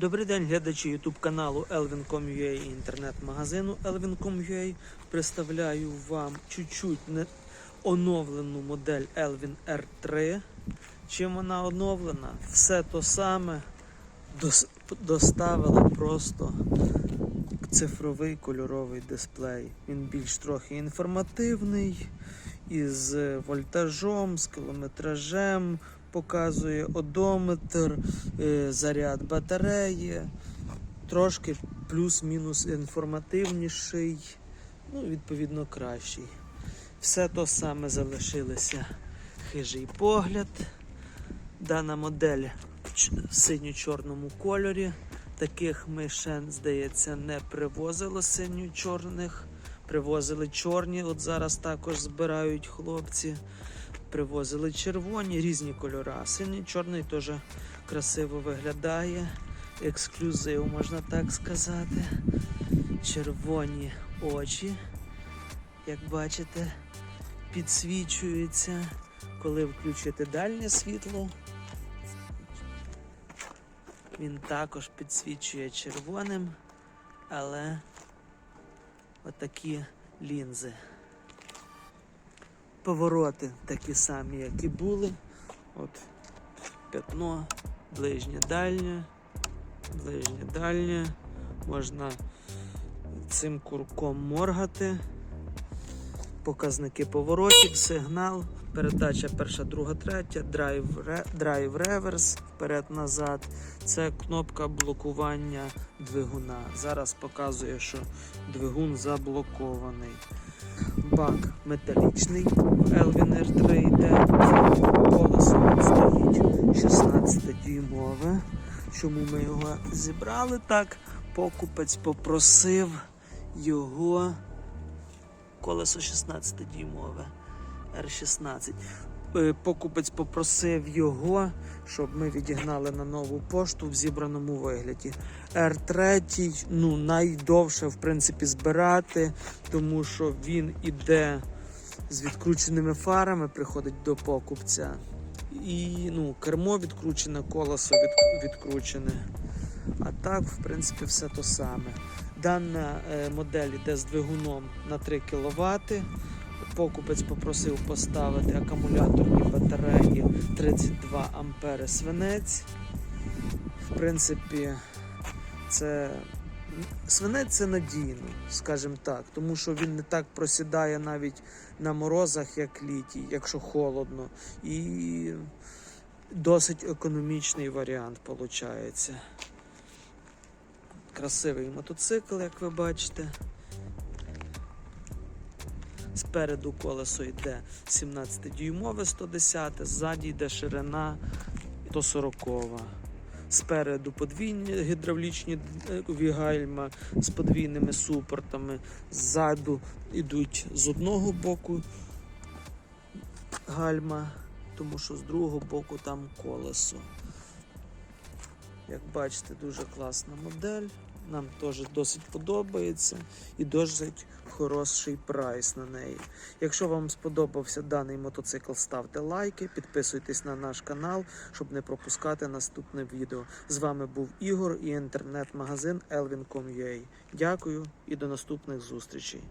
Добрий день, глядачі YouTube каналу Elvin.com.ua і інтернет-магазину Elvin.com.ua. Представляю вам чуть-чуть не оновлену модель Elvin R3. Чим вона оновлена? Все то саме дос- доставила просто цифровий кольоровий дисплей. Він більш трохи інформативний, із вольтажом, з кілометражем, показує одометр, е, заряд батареї, трошки плюс-мінус інформативніший, ну, відповідно, кращий. Все то саме залишилося хижий погляд. Дана модель в синьо-чорному кольорі. Таких ми ще, здається, не привозили синьо-чорних. Привозили чорні, от зараз також збирають хлопці. Привозили червоні, різні кольори. Синій чорний теж красиво виглядає. Ексклюзив, можна так сказати. Червоні очі, як бачите, підсвічуються. Коли включити дальнє світло, він також підсвічує червоним, але отакі лінзи. Повороти такі самі, як і були. От п'ятно, ближнє дальнє, ближнє дальнє. Можна цим курком моргати. Показники поворотів, сигнал, передача перша, друга, третя, драйв, ре- драйв реверс, вперед-назад. Це кнопка блокування двигуна. Зараз показує, що двигун заблокований. Бак металічний Elvin R3 йде. Колесо стоїть 16 дюймове. Чому ми його зібрали так? Покупець попросив його колесо 16 дюймове R16. Е, Покупець попросив його, щоб ми відігнали на нову пошту в зібраному вигляді. R3 ну, найдовше в принципі збирати, тому що він іде з відкрученими фарами, приходить до покупця. І ну, кермо відкручене, колесо від, відкручене. А так, в принципі, все то саме. Дана е, модель йде з двигуном на 3 кВт. Покупець попросив поставити акумуляторні батареї 32 ампери свинець. В принципі, це свинець це надійно, скажімо так, тому що він не так просідає навіть на морозах, як літій, якщо холодно. І досить економічний варіант виходить. Красивий мотоцикл, як ви бачите. Спереду колесо йде 17-дюймове 110, ззаді йде ширина 140. Спереду подвійні гідравлічні е, гальма з подвійними супортами. Ззаду йдуть з одного боку гальма, тому що з другого боку там колесо. Як бачите, дуже класна модель. Нам теж досить подобається і досить хороший прайс на неї. Якщо вам сподобався даний мотоцикл, ставте лайки, підписуйтесь на наш канал, щоб не пропускати наступне відео. З вами був Ігор і інтернет-магазин Elvin.com.ua. Дякую і до наступних зустрічей.